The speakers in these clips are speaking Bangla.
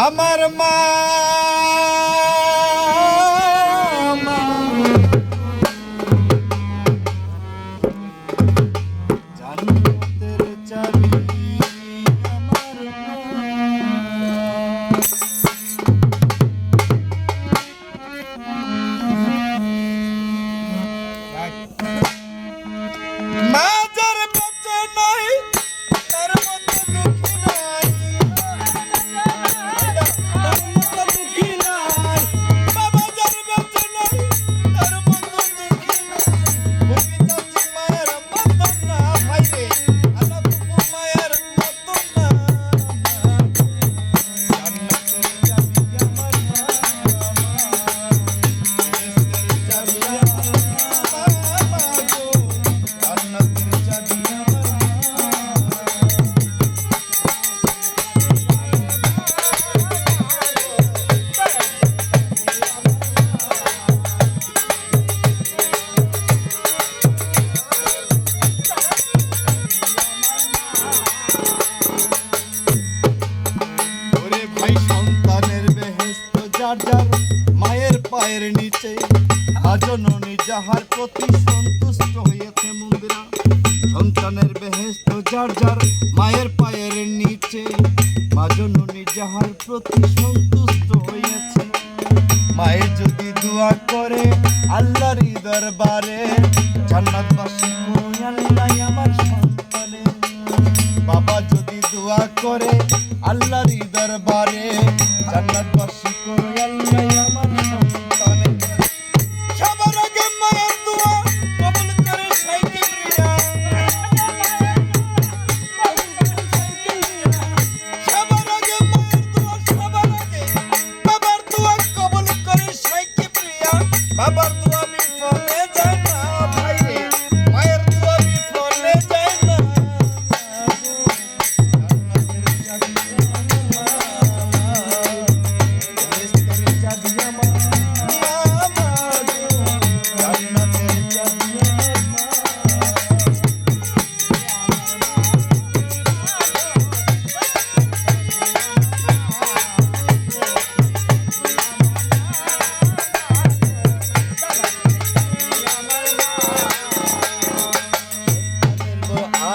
আমার মা নিচে আজননী যাহার প্রতি সন্তুষ্ট হয়েছে মন্দিরা। সন্তানের বেহেস্ত যার যার মায়ের পায়ের নিচে। মাজননী যাহার প্রতি সন্তুষ্ট হয়েছে মায়ের যদি দোয়া করে আল্লাহর দরবারে জান্নাতবাসী করুন আল্লাহ আমার সন্তানের বাবা যদি দোয়া করে আল্লাহর দরবারে জান্নাতবাসী করে আল্লাহ Aborto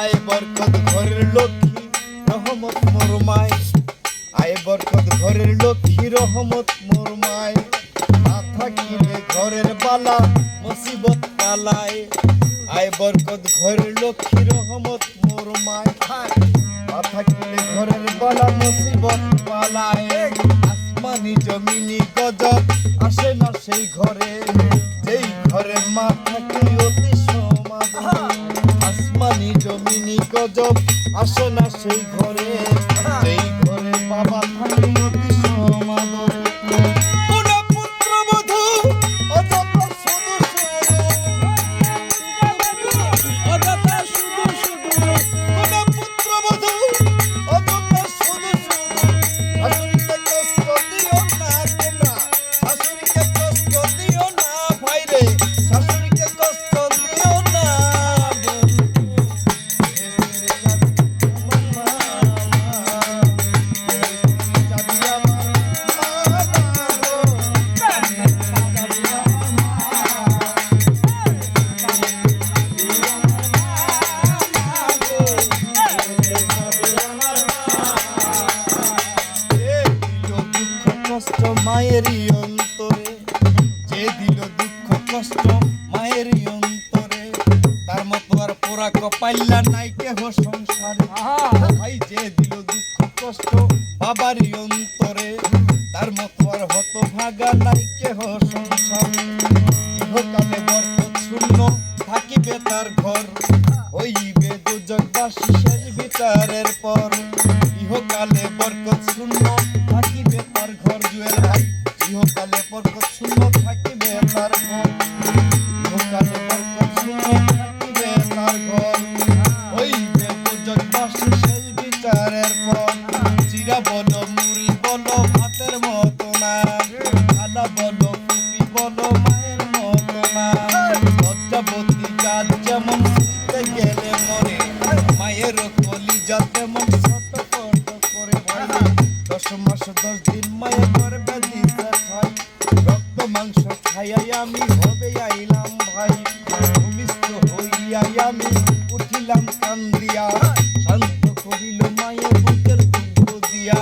আয় বরকত ঘরের লক্ষ্মী, রহমত মোর মায়। আয় বরকত ঘরের লক্ষ্মী, রহমত মোর মায়। না থাকিলে ঘরের বালা মুসিবত পালায়। আয় বরকত ঘরের লক্ষ্মী, রহমত মোর মায়। না থাকিলে ঘরের বালা মুসিবত পালায়। আসমানি জমিনি গজব আসে না সেই ঘরে। যেই ঘরে মা থাকে অতি গজব আসে না সেই ঘরে। পোড়া কপাইলা নাই কেহ সংসারে। ভাই যে দিল দুঃখ, কষ্ট বাবারই অন্তরে, তার মতো হত ভাগা নাই কেহ সংসারে। ইহকালে বরকত শূন্য থাকিবে তার ঘর, হইবে দুজকবাসী শেষ বিচারের পর। ইহকালে বরকত শূন্য মাংস খাইয়াই আমি হবে আইলাম ভাই। ভূমিষ্ঠ হইয়াই আমি উঠিলাম কান্দিয়া। শান্ত করিল মায়ের বুকের দুঃখ দিয়া।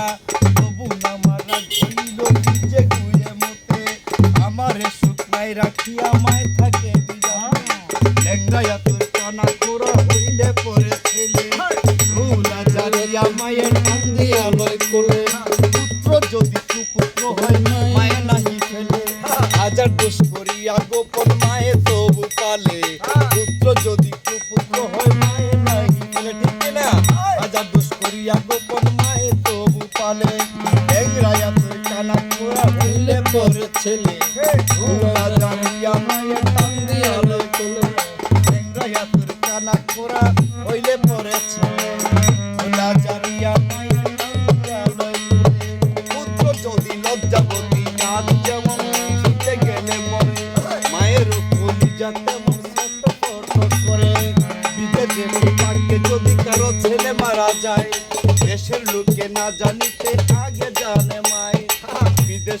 করিয়া গো